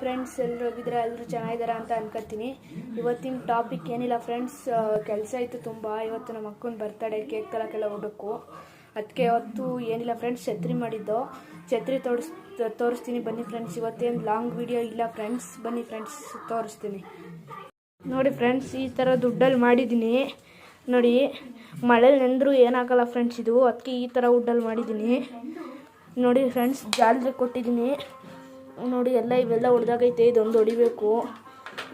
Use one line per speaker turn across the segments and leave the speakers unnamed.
Friends ಎಲ್ಲರೂ ಹೋಗಿದ್ರೆ ಎಲ್ಲರೂ ಚೆನ್ನಾಗಿದ್ದಾರೆ ಅಂತ ಅನ್ಕೋತೀನಿ. ಇವತ್ತಿನ ಟಾಪಿಕ್ ಏನಿಲ್ಲ ಫ್ರೆಂಡ್ಸ್ ಕೆಲಸ ಇತ್ತು ತುಂಬ. ಇವತ್ತು ನಮ್ಮ ಅಕ್ಕನ ಬರ್ತಡೇ ಕೇಕ್ ತಲಕ್ಕೆಲ್ಲ ಹೋಗಬೇಕು ಅದಕ್ಕೆ ಇವತ್ತು ಏನಿಲ್ಲ ಫ್ರೆಂಡ್ಸ್ ಛತ್ರಿ ಮಾಡಿದ್ದು. ಛತ್ರಿ ತೋರಿಸ್, ತೋರಿಸ್ತೀನಿ ಬನ್ನಿ ಫ್ರೆಂಡ್ಸ್ ಇವತ್ತೇನು ಲಾಂಗ್ ವಿಡಿಯೋ ಇಲ್ಲ ಫ್ರೆಂಡ್ಸ್ ಬನ್ನಿ ಫ್ರೆಂಡ್ಸ್ ತೋರಿಸ್ತೀನಿ. ನೋಡಿ ಫ್ರೆಂಡ್ಸ್ ಈ ಥರ ದುಡ್ಡಲ್ಲಿ ಮಾಡಿದ್ದೀನಿ. ನೋಡಿ, ಮಳೇಲಿ ನೆಂದರೂ ಏನಾಗಲ್ಲ ಫ್ರೆಂಡ್ಸ್ ಇದು. ಅದಕ್ಕೆ ಈ ಥರ ವುಡ್ಡಲ್ಲಿ ಮಾಡಿದ್ದೀನಿ. ನೋಡಿ ಫ್ರೆಂಡ್ಸ್ ಜಾಲರಿ ಕೊಟ್ಟಿದ್ದೀನಿ. ನೋಡಿ, ಎಲ್ಲ ಇವೆಲ್ಲ ಹೊಡೆದಾಗೈತೆ ಇದೊಂದು ಹೊಡಿಬೇಕು.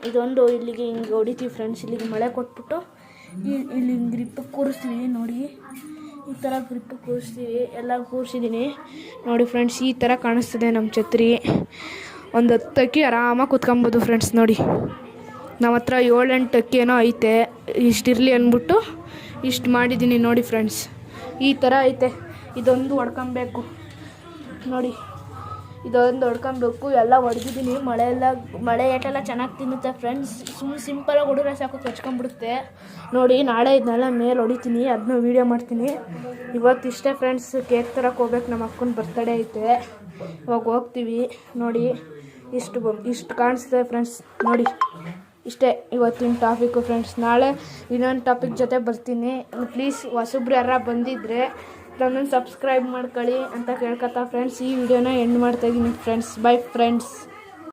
ಇದೊಂದು ಇಲ್ಲಿಗೆ ಹಿಂಗೆ ಹೊಡಿತೀವಿ ಫ್ರೆಂಡ್ಸ್ ಇಲ್ಲಿಗೆ ಮಳೆ ಕೊಟ್ಬಿಟ್ಟು ಇಲ್ಲಿ ಹಿಂಗೆ ಕೂರಿಸ್ತೀವಿ, ನೋಡಿ. ಈ ಥರ ಗ್ರಿಪ್ ಕೂರಿಸ್ತೀವಿ, ಎಲ್ಲ ಕೂರಿಸಿದ್ದೀನಿ ನೋಡಿ ಫ್ರೆಂಡ್ಸ್ ಈ ಥರ ಕಾಣಿಸ್ತದೆ ನಮ್ಮ ಛತ್ರಿ. ಒಂದು ಹತ್ತು ಅಕ್ಕಿ ಆರಾಮಾಗಿ ಕುತ್ಕೊಬೋದು ಫ್ರೆಂಡ್ಸ್ ನೋಡಿ. ನಮ್ಮ ಹತ್ರ ಅಕ್ಕಿ ಏನೋ ಐತೆ, ಇಷ್ಟಿರಲಿ ಅಂದ್ಬಿಟ್ಟು ಇಷ್ಟು ಮಾಡಿದ್ದೀನಿ ನೋಡಿ ಫ್ರೆಂಡ್ಸ್ ಈ ಥರ ಐತೆ, ಇದೊಂದು ಹೊಡ್ಕೊಬೇಕು. ನೋಡಿ. ಇದೊಂದು ಹೊಡ್ಕೊಬೇಕು ಎಲ್ಲ ಹೊಡೆದಿದ್ದೀನಿ ಮಳೆ ಎಲ್ಲ, ಮಳೆ ಏಟೆಲ್ಲ ಚೆನ್ನಾಗಿ ತಿನ್ನುತ್ತೆ ಫ್ರೆಂಡ್ಸ್ ಸುಮ್ಮನೆ ಸಿಂಪಲಾಗಿ ಹೊಡಿದ್ರೆ ಸಾಕು, ಕಚ್ಕೊಂಡ್ಬಿಡುತ್ತೆ. ನೋಡಿ, ನಾಳೆ ಇದನ್ನೆಲ್ಲ ಮೇಲೆ ಹೊಡಿತೀನಿ ಅದನ್ನ ವೀಡಿಯೋ ಮಾಡ್ತೀನಿ. ಇವತ್ತು ಇಷ್ಟೇ ಫ್ರೆಂಡ್ಸ್ ಕೇಕ್ ತರಕ್ಕೆ ಹೋಗ್ಬೇಕು ನಮ್ಮ ಅಕ್ಕನ ಬರ್ತಡೇ ಐತೆ. ಇವಾಗ ಹೋಗ್ತೀವಿ. ನೋಡಿ, ಇಷ್ಟು ಇಷ್ಟು ಕಾಣಿಸ್ತದೆ ಫ್ರೆಂಡ್ಸ್ ನೋಡಿ, ಇಷ್ಟೇ ಇವತ್ತಿನ ಟಾಪಿಕ್ಕು ಫ್ರೆಂಡ್ಸ್ ನಾಳೆ ಇನ್ನೊಂದು ಟಾಪಿಕ್ ಜೊತೆ ಬರ್ತೀನಿ. ಪ್ಲೀಸ್ ಹೊಸಬ್ರು ಯಾರ ಬಂದಿದ್ದರೆ ನನ್ನನ್ನು ಸಬ್ಸ್ಕ್ರೈಬ್ ಮಾಡ್ಕೊಳ್ಳಿ ಅಂತ ಕೇಳ್ಕೊತಾ ಫ್ರೆಂಡ್ಸ್ ಈ ವಿಡಿಯೋನ ಎಂಡ್ ಮಾಡ್ತಾಯಿದ್ದೀನಿ ಫ್ರೆಂಡ್ಸ್ ಬೈ ಫ್ರೆಂಡ್ಸ್